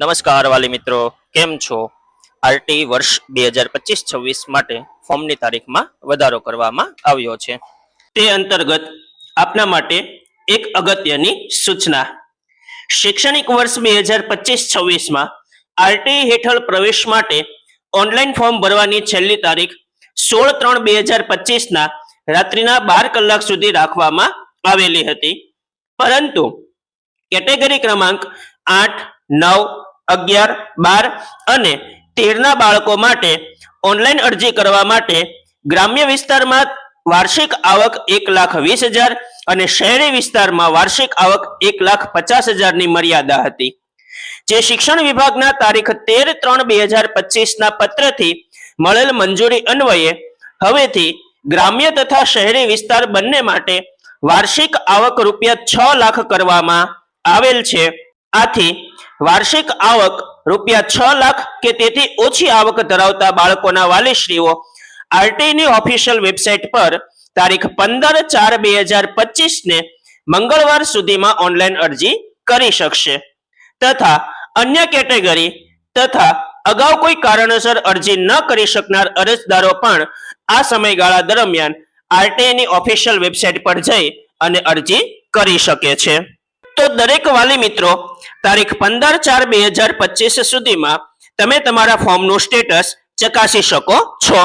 નમસ્કાર વાલી મિત્રો, કેમ છો? આરટી વર્ષ બે હજાર પચીસ છવ્વીસ માટે ફોર્મની તારીખમાં વધારો કરવામાં આવ્યો છે. તે અંતર્ગત આપના માટે એક અગત્યની સૂચના. શૈક્ષણિક વર્ષ બે હજાર પચીસ છવ્વીસમાં આરટી હેઠળ પ્રવેશ માટે ઓનલાઈન ફોર્મ ભરવાની છેલ્લી તારીખ સોળ ત્રણ બે હજાર પચીસના રાત્રિના બાર કલાક સુધી રાખવામાં આવેલી હતી. પરંતુ કેટેગરી ક્રમાંક આઠ, નવ અગિયાર, બાર અને તેરના બાળકો માટે ઓનલાઈન અરજી કરવા માટે ગ્રામ્ય વિસ્તારમાં વાર્ષિક આવક એક લાખ વીસ હજાર અને શહેરી વિસ્તારમાં વાર્ષિક આવક એક લાખ પચાસ હજારની મર્યાદા હતી. જે શિક્ષણ વિભાગના તારીખ તેર ત્રણ બે હજાર પચીસના પત્રથી મળેલ મંજૂરી અન્વયે હવેથી ગ્રામ્ય તથા શહેરી વિસ્તાર બંને માટે વાર્ષિક આવક રૂપિયા છ લાખ કરવામાં આવેલ છે. આથી વાર્ષિક આવક રૂપિયા છ લાખ કે તેથી ઓછી આવક ધરાવતા બાળકોના વાલીશ્રીઓ આરટી ની ઓફિશિયલ વેબસાઇટ પર તારીખ પંદર ચાર બે હજાર પચીસ ને મંગળવાર સુધીમાં ઓનલાઈન અરજી કરી શકશે. તથા અન્ય કેટેગરી તથા અગાઉ કોઈ કારણોસર અરજી ન કરી શકનાર અરજદારો પણ આ સમયગાળા દરમિયાન આરટીઆઈની ઓફિશિયલ વેબસાઇટ પર જઈ અને અરજી કરી શકે છે. તો દરેક વાલી મિત્રો, તારીખ પંદર ચાર બે હજાર પચીસ સુધીમાં તમે તમારા ફોર્મનું સ્ટેટસ ચકાસી શકો છો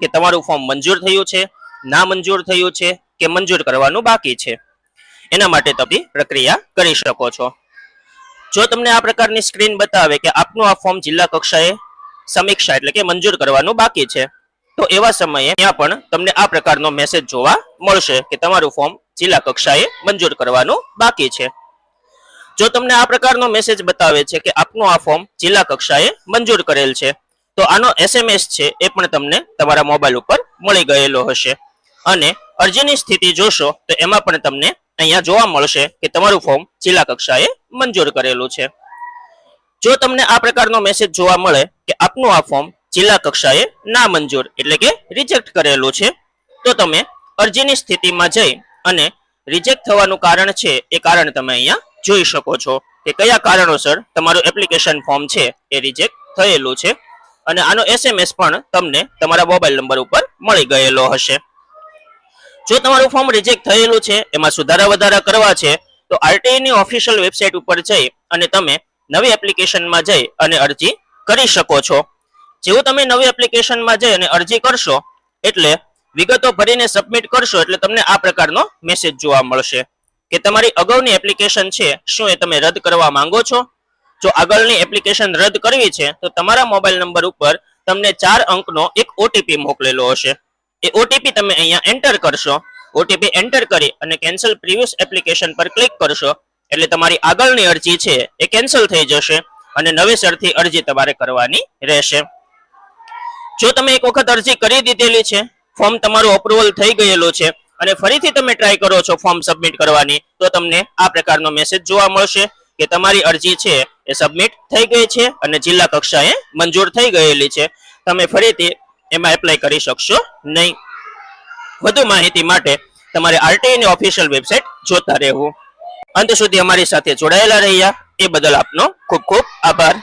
કે તમારું ફોર્મ મંજૂર થયું છે, ના મંજૂર થયું છે કે મંજૂર કરવાનું બાકી છે. એના માટે તમે પ્રક્રિયા કરી શકો છો. જો તમને આ પ્રકારની સ્ક્રીન બતાવે કે આપનું આ ફોર્મ જિલ્લા કક્ષાએ સમીક્ષા એટલે કે મંજૂર કરવાનું બાકી છે, તો એવા સમયે ત્યાં પણ તમને આ પ્રકારનો મેસેજ જોવા મળશે કે તમારું ફોર્મ જિલ્લા કક્ષાએ મંજૂર કરવાનું બાકી છે. જો તમને આ પ્રકારનો મેસેજ બતાવે છે કે આપનું આ ફોર્મ જિલ્લા કક્ષાએ મંજૂર કરેલ છે, તો આનો એસએમએસ છે એ પણ તમને તમારા મોબાઈલ ઉપર મળી ગયેલો હશે. અને અરજીની સ્થિતિ જોશો, તો એમાં પણ તમને અહીંયા જોવા મળશે કે તમારું ફોર્મ જિલ્લા કક્ષાએ મંજૂર કરેલું છે. જો તમને આ પ્રકારનો મેસેજ જોવા મળે કે આપનું આ ફોર્મ જિલ્લા કક્ષાએ ના મંજૂર, એટલે કે રિજેક્ટ કરેલું છે, તો તમે અરજીની સ્થિતિમાં જઈ અને રિજેક્ટ થવાનું કારણ છે એ કારણ તમે અહીંયા જોઈ શકો છો કે કયા કારણોસર તમારું એપ્લિકેશન ફોર્મ છે એ રિજેક્ટ થયેલું છે. અને આનો એસએમએસ પણ તમને તમારા મોબાઈલ નંબર ઉપર મળી ગયેલો હશે. જો તમારું ફોર્મ રિજેક્ટ થયેલું છે, એમાં સુધારા વધારા કરવા છે, તો આરટીઈની ઓફિશિયલ વેબસાઇટ ઉપર જઈ અને તમે નવી એપ્લિકેશનમાં જઈ અને અરજી કરી શકો છો. જેવું તમે નવી એપ્લિકેશનમાં જઈ અને અરજી કરશો, એટલે વિગતો ભરીને સબમિટ કરશો, એટલે તમને આ પ્રકારનો મેસેજ જોવા મળશે. કે તમારી અગાઉની એપ્લિકેશન છે, શું એ તમે રદ કરવા માંગો છો? જો આગળની એપ્લિકેશન રદ કરવી છે, તો તમારા મોબાઈલ નંબર ઉપર તમને ચાર અંકનો એક ઓટીપી મોકલેલો હશે. એ ઓટીપી તમે અહીંયા એન્ટર કરશો. ઓટીપી એન્ટર કરી અને કેન્સલ પ્રીવિયસ એપ્લિકેશન પર ક્લિક કરશો. એટલે તમારી આગળની અરજી છે, એ કેન્સલ થઈ જશે અને નવેસરથી અરજી તમારે કરવાની રહેશે. જો તમે એક વખત અરજી કરી દીધેલી છે ફોર્મ તમારું અપ્રુવલ થઈ ગયેલું છે અને ફરીથી તમે ટ્રાય કરો છો ફોર્મ સબમિટ કરવાની, તો તમને આ પ્રકારનો મેસેજ જોવા મળશે કે તમારી અરજી છે એ સબમિટ થઈ ગઈ છે અને જિલ્લા કક્ષાએ મંજૂર થઈ ગયેલી છે. તમે ફરીથી એમાં એપ્લાય કરી શકશો નહીં. વધુ માહિતી માટે તમારે આરટીઆઈની ઓફિશિયલ વેબસાઇટ જોતા રહેવું. અંત સુધી અમારી સાથે જોડાયેલા રહ્યા. એ બદલ આપનો ખૂબ ખૂબ આભાર.